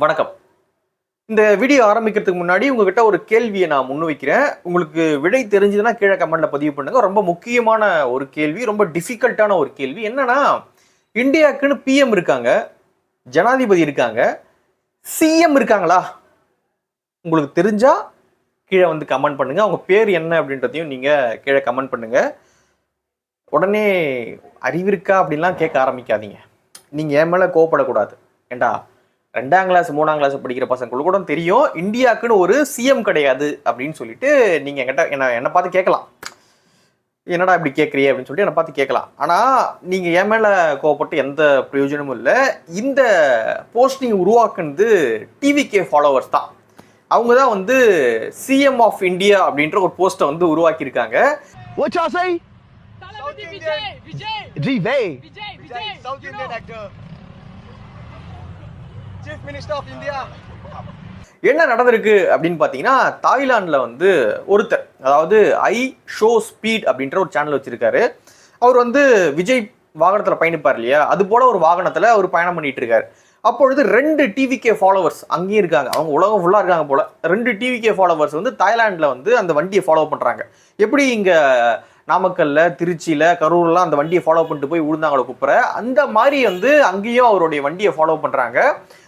வணக்கம். இந்த வீடியோ ஆரம்பிக்கிறதுக்கு முன்னாடி உங்ககிட்ட ஒரு கேள்வியை நான் முன்வைக்கிறேன். உங்களுக்கு விடை தெரிஞ்சதுன்னா கீழே கமெண்ட்ல பதிவு பண்ணுங்க. ரொம்ப முக்கியமான ஒரு கேள்வி ரொம்ப டிஃபிகல்ட்டான ஒரு கேள்வி. என்னன்னா இந்தியாவுக்குன்னு பிஎம் இருக்காங்க ஜனாதிபதி இருக்காங்க சிஎம் இருக்காங்களா? உங்களுக்கு தெரிஞ்சா கீழே வந்து கமெண்ட் பண்ணுங்க. அவங்க பேர் என்ன அப்படின்றதையும் நீங்க கீழே கமெண்ட் பண்ணுங்க. உடனே அறிவிருக்கா அப்படின்லாம் கேட்க ஆரம்பிக்காதீங்க. நீங்க என் மேல கோவப்படக்கூடாது. ஏண்டா? ரெண்டாம் கிளாஸ் மூணாம் கிளாஸ் படிக்கிற பசங்களுக்கு கூட தெரியும். இந்தியாவுக்குன்னு ஒரு சிஎம் கிடையாது அப்படின்னு சொல்லிட்டு நீங்க என்கிட்ட என்ன என்னை பார்த்து கேட்கலாம். என்னடா இப்படி கேட்குறிய அப்படின்னு சொல்லிட்டு என்னை பார்த்து கேட்கலாம். ஆனால் நீங்கள் என் மேலே கோவப்பட்டு எந்த பிரயோஜனமும் இல்லை. இந்த போஸ்டிங் உருவாக்குனது டிவிகே ஃபாலோவர்ஸ் தான். அவங்க தான் வந்து சிஎம் ஆஃப் இந்தியா அப்படின்ற ஒரு போஸ்ட்டை வந்து உருவாக்கியிருக்காங்க. Vijay Vijay. Vijay Vijay South you Indian என்ன நடந்திருக்கு அப்படின்னு பார்த்தீங்கன்னா தாய்லாந்தில் வந்து ஒருத்தர் அதாவது ஐ ஷோ ஸ்பீட் அப்படின்ற ஒரு சேனல் வச்சுருக்காரு. அவர் வந்து விஜய் வாகனத்தில் பயணிப்பார் இல்லையா? அது போல் ஒரு வாகனத்தில் அவர் பயணம் பண்ணிட்டு இருக்காரு அப்பொழுது ரெண்டு டிவிகே ஃபாலோவர்ஸ் அங்கேயும் இருக்காங்க. அவங்க உலகம் ஃபுல்லாக இருக்காங்க போல. ரெண்டு டிவிகே ஃபாலோவர்ஸ் வந்து தாய்லாண்டில் வந்து அந்த வண்டியை ஃபாலோ பண்ணுறாங்க எப்படி இங்கே நாமக்கல்ல திருச்சியில் கரூர்லாம் அந்த வண்டியை ஃபாலோ பண்ணிட்டு போய் விழுந்தாங்களோ குப்புற. அந்த மாதிரி வந்து அங்கேயும் அவருடைய வண்டியை ஃபாலோ பண்ணுறாங்க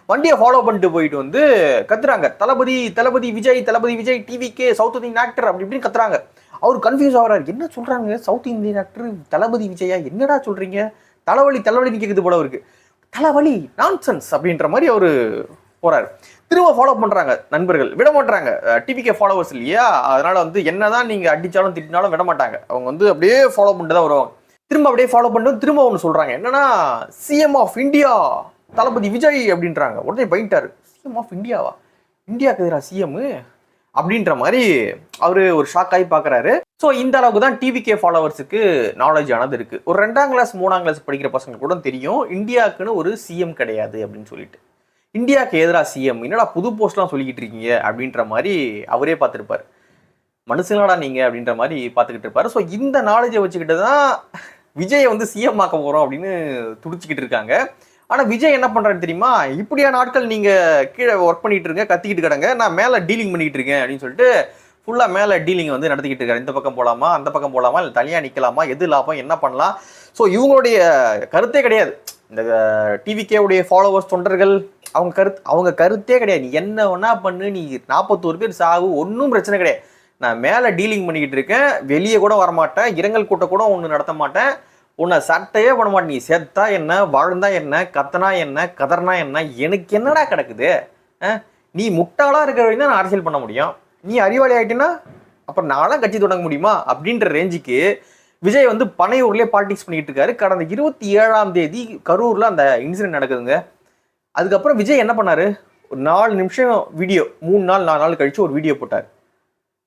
வண்டியை ஃபாலோ பண்ணிட்டு போயிட்டு வந்து கத்துறாங்க. தளபதி தளபதி விஜய் தளபதி விஜய் டிவிக்கே சவுத் இந்தியன் ஆக்டர் அப்படி இப்படின்னு கத்துறாங்க. அவர் கன்ஃபியூஸ் ஆகிறார். என்ன சொல்றாங்க? சவுத் இந்தியன் ஆக்டர் தளபதி விஜயா? என்னடா சொல்றீங்க? தலைவலி தலைவலின்னு கேக்குது போல அவருக்கு. தலைவலி நான்சென்ஸ் அப்படின்ற மாதிரி அவர் போறாரு. திரும்ப ஃபாலோ பண்றாங்க நண்பர்கள். விட மாட்டாங்க டிவிகே ஃபாலோவர்ஸ் இல்லையா? அதனால வந்து என்னதான் நீங்க அடிச்சாலும் திட்டினாலும் விட மாட்டாங்க. அவங்க வந்து அப்படியே ஃபாலோ பண்ணிட்டு தான் வருவாங்க. திரும்ப அப்படியே ஃபாலோ பண்ணிட்டு திரும்ப ஒன்று சொல்றாங்க. என்னன்னா CM of India Thalapathy Vijay அப்படின்றாங்க. உடனே பயிட்டாரு. சிஎம் ஆஃப் இந்தியாவா இந்தியாவுக்கு எதிராக சிஎம் அப்படின்ற மாதிரி அவரு ஒரு ஷாக் ஆகி பார்க்குறாரு ஸோ இந்த அளவுக்கு தான் டிவிகே ஃபாலோவர்ஸுக்கு நாலேஜ் ஆனது இருக்கு. ஒரு ரெண்டாம் கிளாஸ் மூணாம் கிளாஸ் படிக்கிற பசங்களுக்கு கூட தெரியும். இந்தியாவுக்குன்னு ஒரு சிஎம் கிடையாது அப்படின்னு சொல்லிட்டு. இந்தியாவுக்கு எதிராக சிஎம் என்னடா புது போஸ்ட்லாம் சொல்லிக்கிட்டு இருக்கீங்க? அப்படின்ற மாதிரி அவரே பார்த்துருப்பார். மனுஷங்களாடா நீங்கள் அப்படின்ற மாதிரி பார்த்துக்கிட்டு இருப்பார். ஸோ இந்த நாலேஜை வச்சுக்கிட்டு தான் விஜயை வந்து சிஎம் ஆக்க போகிறோம் அப்படின்னு துடிச்சிக்கிட்டு இருக்காங்க. ஆனால் விஜய் என்ன பண்றாரு தெரியுமா? இப்படியான நாட்கள் நீங்கள் கீழே ஒர்க் பண்ணிகிட்டு இருங்க கத்திக்கிட்டு கிடங்க நான் மேலே டீலிங் பண்ணிக்கிட்டு இருக்கேன் அப்படின்னு சொல்லிட்டு ஃபுல்லாக மேலே டீலிங் வந்து நடத்திக்கிட்டு இருக்காரு. இந்த பக்கம் போகலாமா அந்த பக்கம் போகலாமா இல்லை தனியாக நிற்கலாமா எது லாபம்? என்ன பண்ணலாம்? ஸோ இவங்களுடைய கருத்தே கிடையாது. இந்த டிவிகேவுடைய ஃபாலோவர்ஸ் தொண்டர்கள் அவங்க கருத்து அவங்க கருத்தே கிடையாது. நீ என்ன ஒன்றா பண்ணு நீ நாற்பத்தோரு பேர் சாகு ஒன்றும் பிரச்சனை கிடையாது. நான் மேலே டீலிங் பண்ணிக்கிட்டு இருக்கேன். வெளியே கூட வரமாட்டேன். இரங்கல் கூட்டம் கூட ஒன்று நடத்த மாட்டேன். உன்னை சட்டையே பண்ண மாட்டேன். நீ செத்தா என்ன வாழ்ந்தா என்ன கத்தனா என்ன கதர்னா என்ன எனக்கு என்னடா கிடக்குது? நீ முட்டாளாக இருக்கிற வரைக்கும் தான் நான் அரசியல் பண்ண முடியும். நீ அறிவாளி ஆகிட்டேன்னா அப்புறம் நான்லாம் கட்சி தொடங்க முடியுமா? அப்படின்ற ரேஞ்சுக்கு விஜய் வந்து பனையூர்லேயே பாலிடிக்ஸ் பண்ணிட்டு இருக்காரு. கடந்த இருபத்தி ஏழாம் தேதி கரூரில் அந்த இன்சிடென்ட் நடக்குதுங்க. அதுக்கப்புறம் விஜய் என்ன பண்ணார்? ஒரு நாலு நிமிஷம் வீடியோ மூணு நாள் நாலு நாள் கழித்து ஒரு வீடியோ போட்டார்.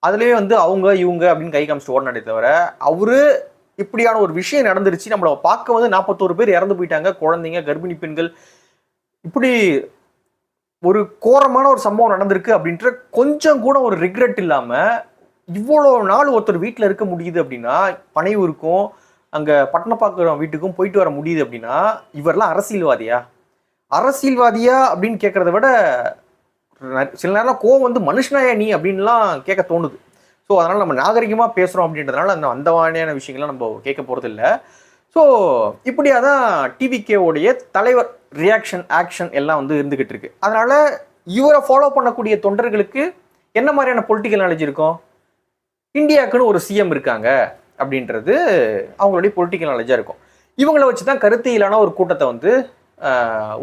அதுலேயே வந்து அவங்க இவங்க அப்படின்னு கை காமிச்சிட்டு ஓடினாடே தவிர அவரு இப்படியான ஒரு விஷயம் நடந்துருச்சு. நம்மளை பார்க்க வந்து நாற்பத்தோரு பேர் இறந்து போயிட்டாங்க. குழந்தைங்க கர்ப்பிணி பெண்கள். இப்படி ஒரு கோரமான ஒரு சம்பவம் நடந்திருக்கு அப்படின்ற கொஞ்சம் கூட ஒரு ரிக்ரெட் இல்லாமல் இவ்வளோ நாள் ஒருத்தர் வீட்டில் இருக்க முடியுது அப்படின்னா பனையூருக்கும் அங்கே பட்டணப்பாக்கம் வீட்டுக்கும் போயிட்டு வர முடியுது அப்படின்னா இவரெல்லாம் அரசியல்வாதியா? அரசியல்வாதியா அப்படின்னு கேட்கறத விட சில நேரம் கோவம் வந்து மனுஷனாயா நீ அப்படின்லாம் கேட்க தோணுது. ஸோ அதனால் நம்ம நாகரிகமாக பேசுகிறோம் அப்படின்றதுனால அந்த அந்த மாதிரியான விஷயங்கள்லாம் நம்ம கேட்க போகிறது இல்லை ஸோ இப்படியாக தான் டிவிகேவுடைய தலைவர் ரியாக்ஷன் ஆக்ஷன் எல்லாம் வந்து இருந்துக்கிட்டு இருக்கு. அதனால் இவரை ஃபாலோ பண்ணக்கூடிய தொண்டர்களுக்கு என்ன மாதிரியான பொலிட்டிக்கல் நாலேஜ் இருக்கும்? இந்தியாவுக்குன்னு ஒரு சிஎம் இருக்காங்க அப்படின்றது அவங்களுடைய பொலிட்டிக்கல் நாலேஜாக இருக்கும். இவங்கள வச்சு தான் கருத்தியலான ஒரு கூட்டத்தை வந்து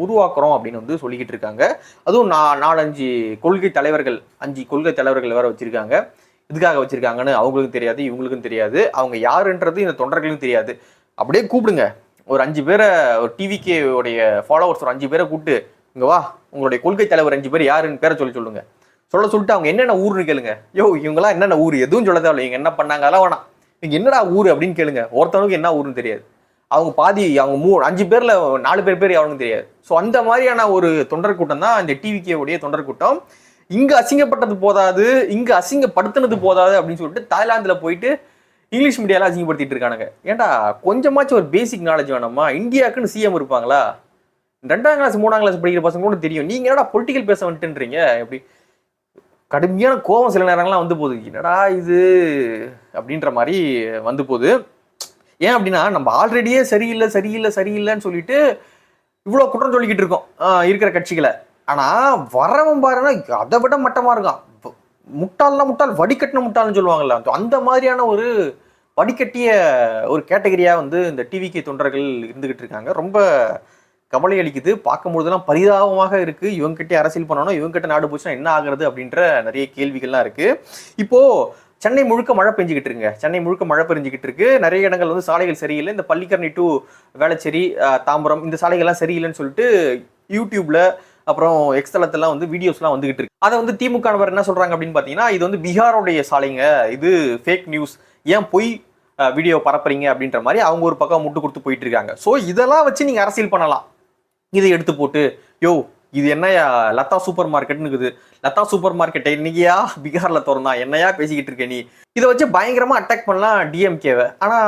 உருவாக்குறோம் அப்படின்னு வந்து சொல்லிக்கிட்டு இருக்காங்க. அதுவும் நா நாலஞ்சு கொள்கை தலைவர்கள் அஞ்சு கொள்கை தலைவர்கள் வேற வச்சிருக்காங்க. இதுக்காக வச்சிருக்காங்கன்னு அவங்களுக்கும் தெரியாது இவங்களுக்கும் தெரியாது. அவங்க யாருன்றது இந்த தொண்டர்களுக்கும் தெரியாது. அப்படியே கூப்பிடுங்க. ஒரு அஞ்சு பேரை ஒரு டிவிகே உடைய ஃபாலோவர்ஸ் ஒரு அஞ்சு பேரை கூப்பிட்டு இங்கே வா உங்களுடைய கொள்கை தலைவர் அஞ்சு பேர் யாருன்னு பேரை சொல்லி சொல்லுங்க. சொல்ல சொல்லிட்டு அவங்க என்னென்ன ஊர்னு கேளுங்க. யோ இவங்களாம் என்னென்ன ஊர்? எதுவும் சொல்ல தேவையில்ல இவங்க என்ன பண்ணாங்க? அதெல்லாம் வேணாம். இவங்க என்னடா ஊர் அப்படின்னு கேளுங்க. ஒருத்தவனுக்கு என்ன ஊருன்னு தெரியாது. அவங்க பாதி அவங்க மூ அஞ்சு பேர்ல நாலு பேர் பேர் யாருன்னு தெரியாது. ஸோ அந்த மாதிரியான ஒரு தொண்டர் கூட்டம் தான் இந்த டிவிகே உடைய தொண்டர் கூட்டம் இங்க அசிங்கப்பட்டது போதாது இங்க அசிங்கப்படுத்தினது போதாது அப்படின்னு சொல்லிட்டு தாய்லாந்துல போயிட்டு இங்கிலீஷ் மீடியால அசிங்கப்படுத்திட்டு இருக்கானுங்க. ஏன்டா கொஞ்சமாச்சும் ஒரு பேசிக் நாலேஜ் வேணாமா? இந்தியாவுக்குன்னு சிஎம் இருப்பாங்களா? ரெண்டாம் கிளாஸ் மூணாம் கிளாஸ் படிக்கிற பசங்க கூட தெரியும். நீங்க என்னடா பொலிட்டிக்கல் பேச வந்துட்டுன்றீங்க? எப்படி? கடுமையான கோபம் சில நேரங்கள்லாம் வந்து போகுது. என்னடா இது? அப்படின்ற மாதிரி வந்து போகுது. ஏன் அப்படின்னா நம்ம ஆல்ரெடியே சரியில்லை சரியில்லை சரியில்லைன்னு சொல்லிட்டு இவ்வளோ குற்றம் சொல்லிக்கிட்டு இருக்கோம் இருக்கிற கட்சிகளை. ஆனால் வரவன் பாருன்னா அதை விட மட்டமாக இருக்கான். முட்டாள்னா முட்டாள் வடிகட்டின முட்டாள்னு சொல்லுவாங்கல்ல அந்த மாதிரியான ஒரு வடிகட்டிய ஒரு கேட்டகரியாக வந்து இந்த டிவிக்கு தொண்டர்கள் இருந்துகிட்டு இருக்காங்க. ரொம்ப கவலை அளிக்குது. பார்க்கும்போதெல்லாம் பரிதாபமாக இருக்குது இவங்ககிட்ட அரசியல் பண்ணணும் இவங்ககிட்ட நாடு போச்சுன்னா என்ன ஆகுறது அப்படின்ற நிறைய கேள்விகள்லாம் இருக்குது இப்போது சென்னை முழுக்க மழை பெஞ்சிக்கிட்டு இருக்குங்க. சென்னை முழுக்க மழை பெஞ்சிக்கிட்டு இருக்கு. நிறைய இடங்கள் வந்து சாலைகள் சரியில்லை. இந்த பள்ளிக்கரணி டு வேளச்சேரி தாம்பரம் இந்த சாலைகள்லாம் சரியில்லைன்னு சொல்லிட்டு யூடியூப்ல அப்புறம் எக்ஸ்தலத்தெல்லாம் வந்து வீடியோஸ்லாம் வந்துகிட்டு இருக்கு. அதை வந்து திமுக நபர் என்ன சொல்றாங்க அப்படின்னு பார்த்தீங்கன்னா இது வந்து பீகாரோடைய சாலைங்க. இது ஃபேக் நியூஸ் ஏன் பொய் வீடியோ பரப்புறீங்க அப்படின்ற மாதிரி அவங்க ஒரு பக்கம் முட்டு கொடுத்து போயிட்டு இருக்காங்க. ஸோ இதெல்லாம் வச்சு நீங்க அரசியல் பண்ணலாம். இதை எடுத்து போட்டு யோ இது என்னையா லதா சூப்பர் மார்க்கெட்னு இருக்குது. லதா சூப்பர் மார்க்கெட்டை இன்னைக்கியா பீகார்ல திறந்தா? என்னையா பேசிக்கிட்டு இருக்க நீ? இதை வச்சு பயங்கரமா அட்டாக் பண்ணலாம் டிஎம்கேவை ஆனா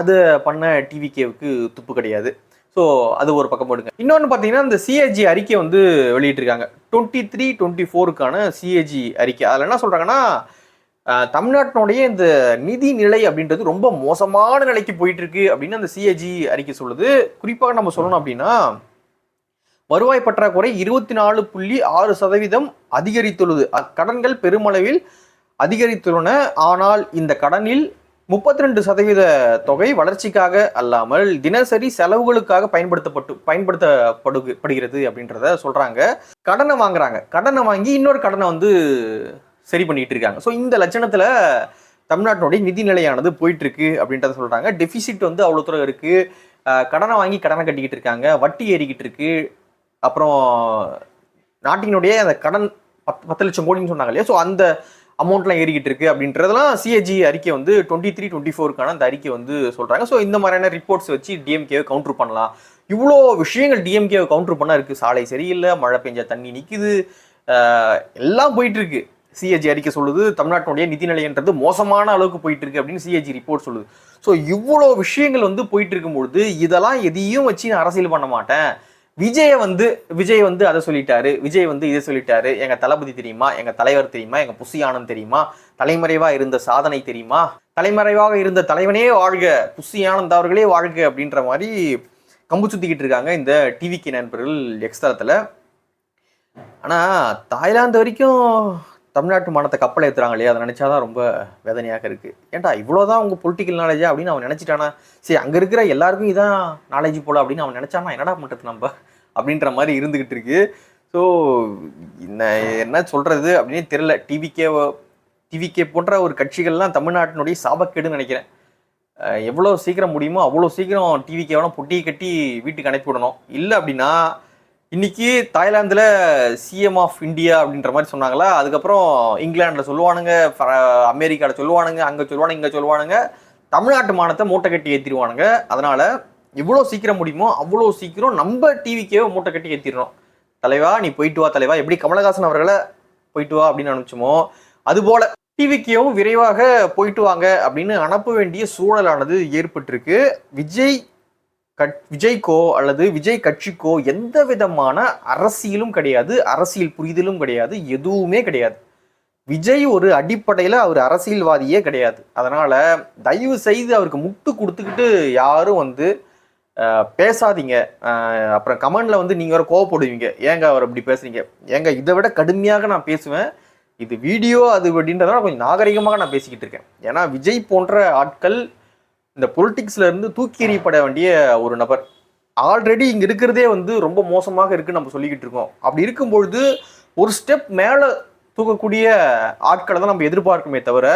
அது பண்ண டிவிகேவுக்கு துப்பு கிடையாது. ஸோ அது ஒரு பக்கம் போடுங்க. இன்னொன்று பார்த்தீங்கன்னா இந்த சிஏஜி அறிக்கை வந்து வெளியிட்டிருக்காங்க. டுவெண்ட்டி த்ரீ டுவெண்ட்டி ஃபோருக்கான சிஏஜி அறிக்கை. அதில் என்ன சொல்கிறாங்கன்னா தமிழ்நாட்டினுடைய இந்த நிதி நிலை அப்படின்றது ரொம்ப மோசமான நிலைக்கு போயிட்டு இருக்கு அப்படின்னு அந்த சிஏஜி அறிக்கை சொல்லுது. குறிப்பாக நம்ம சொல்லணும் அப்படின்னா வருவாய் பற்றாக்குறை இருபத்தி நாலு புள்ளி ஆறு சதவீதம் அதிகரித்துள்ளது. கடன்கள் பெருமளவில் அதிகரித்துள்ளன. ஆனால் இந்த கடனில் முப்பத்தி ரெண்டு சதவீத தொகை வளர்ச்சிக்காக அல்லாமல் தினசரி செலவுகளுக்காக பயன்படுத்தப்பட்டு பயன்படுத்தப்படுகிறது அப்படின்றத சொல்றாங்க. கடனை வாங்குறாங்க. கடனை வாங்கி இன்னொரு கடனை வந்து சரி பண்ணிட்டு இருக்காங்க. ஸோ இந்த லட்சணத்துல தமிழ்நாட்டினுடைய நிதி நிலையானது போயிட்டு இருக்கு அப்படின்றத சொல்றாங்க. டெபிசிட் வந்து அவ்வளோ தூரம் இருக்கு. கடனை வாங்கி கடனை கட்டிக்கிட்டு இருக்காங்க. வட்டி ஏறிக்கிட்டு இருக்கு. அப்புறம் நாட்டினுடைய அந்த கடன் பத்து பத்து லட்சம் கோடின்னு சொன்னாங்க இல்லையா? ஸோ அந்த அமௌண்ட்லாம் ஏறிக்கிட்டு இருக்கு அப்படின்றதெல்லாம் சிஏஜி அறிக்கை வந்து டுவெண்ட்டி த்ரீ டுவெண்ட்டி ஃபோருக்கான அந்த அறிக்கை வந்து சொல்கிறாங்க ஸோ இந்த மாதிரியான ரிப்போர்ட்ஸ் வச்சு டிஎம்கேவை கவுண்டர் பண்ணலாம். இவ்வளோ விஷயங்கள் டிஎம்கேவை கவுண்டர் பண்ண இருக்கு. சாலை சரியில்லை மழை பெஞ்ச தண்ணி நிற்குது எல்லாம் போயிட்டுருக்கு. சிஏஜி அறிக்கை சொல்லுது. தமிழ்நாட்டினுடைய நிதிநிலைன்றது மோசமான அளவுக்கு போயிட்டு இருக்கு அப்படின்னு சிஏஜி ரிப்போர்ட் சொல்லுது. ஸோ இவ்வளோ விஷயங்கள் வந்து போயிட்டு இருக்கும்பொழுது இதெல்லாம் எதையும் வச்சு நான் அரசியல் பண்ண மாட்டேன். விஜய வந்து விஜய் வந்து அதை சொல்லிட்டாரு. விஜய் வந்து இதை சொல்லிட்டாரு. எங்க தளபதி தெரியுமா? எங்க தலைவர் தெரியுமா? எங்க புசியானம் தெரியுமா? தலைமறைவா இருந்த சாதனை தெரியுமா? தலைமறைவாக இருந்த தலைவனே வாழ்க. புசி அவர்களே வாழ்க அப்படின்ற மாதிரி கம்பு சுத்திக்கிட்டு இருக்காங்க இந்த டிவிக்கு நண்பர்கள் எக்ஸ் ஆனால் ஆனா தாய்லாந்து வரைக்கும் தமிழ்நாட்டு மானத்தை கப்பல் ஏற்றுறாங்க இல்லையா? அதை நினச்சாதான் ரொம்ப வேதனையாக இருக்குது ஏன்டா இவ்வளோதான் உங்கள் பொலிட்டிக்கல் நாலேஜா அப்படின்னு அவன் நினச்சிட்டானா? சரி அங்கே இருக்கிற எல்லாருக்கும் இதான் நாலேஜ் போல அப்படின்னு அவன் நினைச்சானா? என்னடா பண்ணுறது நம்ம? அப்படின்ற மாதிரி இருந்துகிட்டு இருக்கு. ஸோ என்ன என்ன சொல்றது அப்படின்னு தெரியல. டிவிக்கே டிவிகே போன்ற ஒரு கட்சிகள்லாம் தமிழ்நாட்டினுடைய சாபக்கேடுன்னு நினைக்கிறேன். எவ்வளோ சீக்கிரம் முடியுமோ அவ்வளோ சீக்கிரம் டிவிக்கேவெல்லாம் பொட்டியை கட்டி வீட்டுக்கு அனுப்பிவிடணும் இல்லை அப்படின்னா இன்னைக்கு தாய்லாந்தில் சிஎம் ஆஃப் இந்தியா அப்படின்ற மாதிரி சொன்னாங்களா? அதுக்கப்புறம் இங்கிலாண்டில் சொல்லுவானுங்க அமெரிக்காவில் சொல்லுவானுங்க அங்கே சொல்லுவானுங்க இங்கே சொல்லுவானுங்க. தமிழ்நாட்டு மானத்தை மூட்டை கட்டி ஏற்றிடுவானுங்க அதனால் எவ்வளோ சீக்கிரம் முடியுமோ அவ்வளோ சீக்கிரம் நம்ம டிவிக்கே மூட்டை கட்டி ஏற்றிடணும் தலைவா நீ போயிட்டு வா தலைவா. எப்படி கமலஹாசன் அவர்களை போயிட்டு வா அப்படின்னு நினச்சோமோ அதுபோல டிவிக்கும் விரைவாக போயிட்டு வாங்க அப்படின்னு அனுப்ப வேண்டிய சூழலானது ஏற்பட்டிருக்கு. விஜய் கட் விஜய்க்கோ அல்லது விஜய் கட்சிக்கோ எந்த விதமான அரசியலும் கிடையாது. அரசியல் புரிதலும் கிடையாது. எதுவுமே கிடையாது. விஜய் ஒரு அடிப்படையில் அவர் அரசியல்வாதியே கிடையாது. அதனால் தயவு செய்து அவருக்கு முட்டு கொடுத்துக்கிட்டு யாரும் வந்து பேசாதீங்க. அப்புறம் கமெண்ட்ல வந்து நீங்க ஒரு கோவப்படுவீங்க. ஏங்க அவர் அப்படி பேசுறீங்க? ஏங்க இதை விட கடுமையாக நான் பேசுவேன். இது வீடியோ அது அப்படின்றதால கொஞ்சம் நாகரிகமாக நான் பேசிக்கிட்டு இருக்கேன். ஏன்னா விஜய் போன்ற ஆட்கள் இந்த பொலிட்டிக்ஸ்ல இருந்து தூக்கி எறியப்பட வேண்டிய ஒரு நபர். ஆல்ரெடி இங்க இருக்கிறதே வந்து ரொம்ப மோசமாக இருக்குன்னு நம்ம சொல்லிக்கிட்டு இருக்கோம். அப்படி இருக்கும்பொழுது ஒரு ஸ்டெப் மேல தூக்கக்கூடிய ஆட்களை தான் நம்ம எதிர்பார்க்குமே தவிர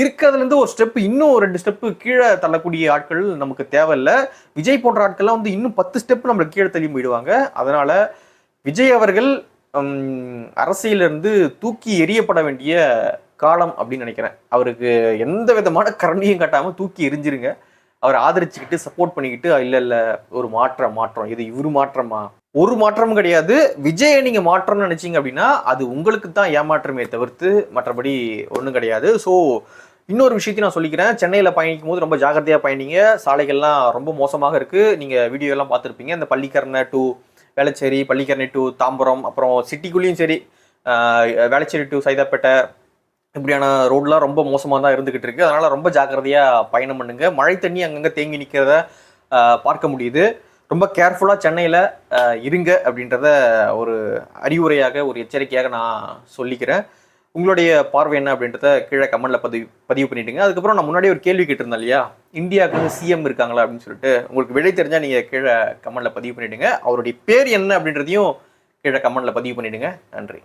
இருக்கிறதுலேருந்து ஒரு ஸ்டெப் இன்னும் ஒரு ரெண்டு ஸ்டெப்பு கீழே தள்ளக்கூடிய ஆட்கள் நமக்கு தேவையில்லை. விஜய் போன்ற ஆட்கள்லாம் வந்து இன்னும் பத்து ஸ்டெப் நம்மளுக்கு கீழே தள்ளி போயிடுவாங்க. அதனால் விஜய் அவர்கள் அரசியலிருந்து தூக்கி எறியப்பட வேண்டிய காலம் அப்படின்னு நினைக்கிறேன். அவருக்கு எந்த விதமான கரண்டியும் கட்டாமல் தூக்கி எரிஞ்சிருங்க அவரை ஆதரிச்சுக்கிட்டு சப்போர்ட் பண்ணிக்கிட்டு இல்லை இல்லை ஒரு மாற்றம் மாற்றம். இது இவரு மாற்றமா? ஒரு மாற்றமும் கிடையாது. விஜயை நீங்கள் மாற்றம்னு நினச்சிங்க அப்படின்னா அது உங்களுக்கு தான் ஏமாற்றமே தவிர்த்து மற்றபடி ஒன்றும் கிடையாது. ஸோ இன்னொரு விஷயத்தையும் நான் சொல்லிக்கிறேன். சென்னையில் பயணிக்கும் போது ரொம்ப ஜாகிரதையாக பயணிங்க. சாலைகள்லாம் ரொம்ப மோசமாக இருக்குது நீங்கள் வீடியோலாம் பார்த்துருப்பீங்க. இந்த பள்ளிக்கரணை டு வேளச்சேரி பள்ளிக்கரணை டு தாம்பரம் அப்புறம் சிட்டிக்குள்ளேயும் சரி வேளச்சேரி டு சைதாப்பேட்டை இப்படியான ரோட்லாம் ரொம்ப மோசமாக தான் இருந்துகிட்டு இருக்குது அதனால் ரொம்ப ஜாக்கிரதையாக பயணம் பண்ணுங்கள் மழை தண்ணி அங்கங்கே தேங்கி நிற்கிறத பார்க்க முடியுது. ரொம்ப கேர்ஃபுல்லாக சென்னையில் இருங்க அப்படின்றத ஒரு அறிவுரையாக ஒரு எச்சரிக்கையாக நான் சொல்லிக்கிறேன். உங்களுடைய பார்வை என்ன அப்படின்றத கீழே கமெண்டில் பதிவு பதிவு பண்ணிவிடுங்க அதுக்கப்புறம் நான் முன்னாடி ஒரு கேள்வி கேட்டிருந்தேன் இல்லையா? இந்தியாவுக்கு வந்து சிஎம் இருக்காங்களா அப்படின்னு சொல்லிட்டு உங்களுக்கு விடை தெரிஞ்சால் நீங்கள் கீழே கமெண்டில் பதிவு பண்ணிவிடுங்க அவருடைய பேர் என்ன அப்படின்றதையும் கீழே கமெண்டில் பதிவு பண்ணிவிடுங்க நன்றி.